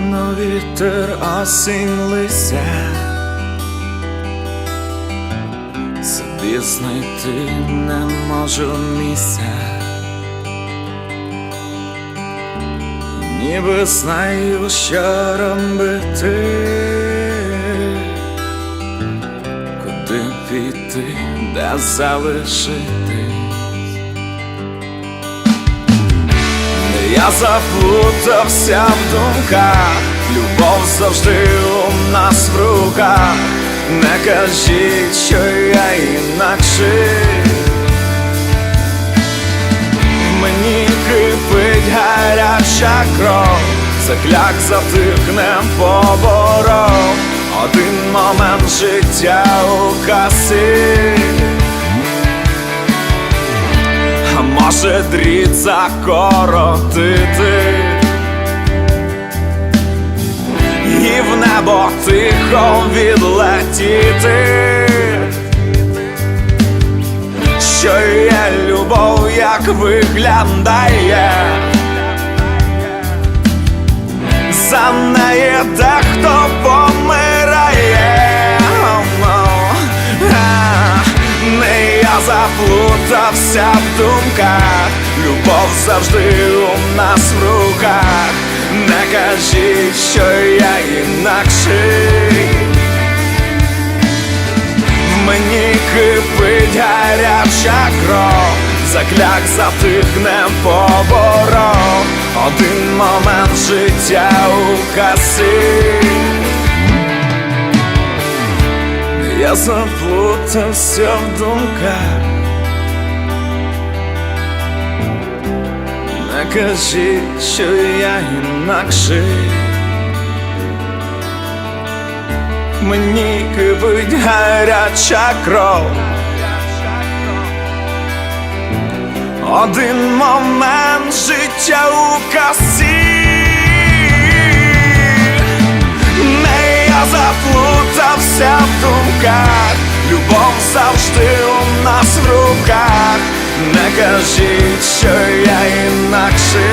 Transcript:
Гарно вітер осінь лися, собі знайти не можу місця, ніби знаю, що робити, куди піти, де залишитись. Я заплутався в думках, любов завжди у нас в руках. Не кажіть, що я інакший. Мені кипить гаряча кров, закляк затихнем поборов. Один момент життя у касі. Може дріт закоротити. І в небо тихо відлетіти. Що є любов, як виглядає. За неї дехто помирає заплутався в думках. Любов завжди у нас в руках. Не кажіть, що я інакший. В мені кипить гаряча кров. Закляк затихне поборов Один момент життя у касі. Я заплутався в думках Кажіть, що я інакший Мені кипить гаряча кров. Один момент життя у касі Не я заплутався в думках. Любов завжди у нас в руках Не кажіть, що я інакший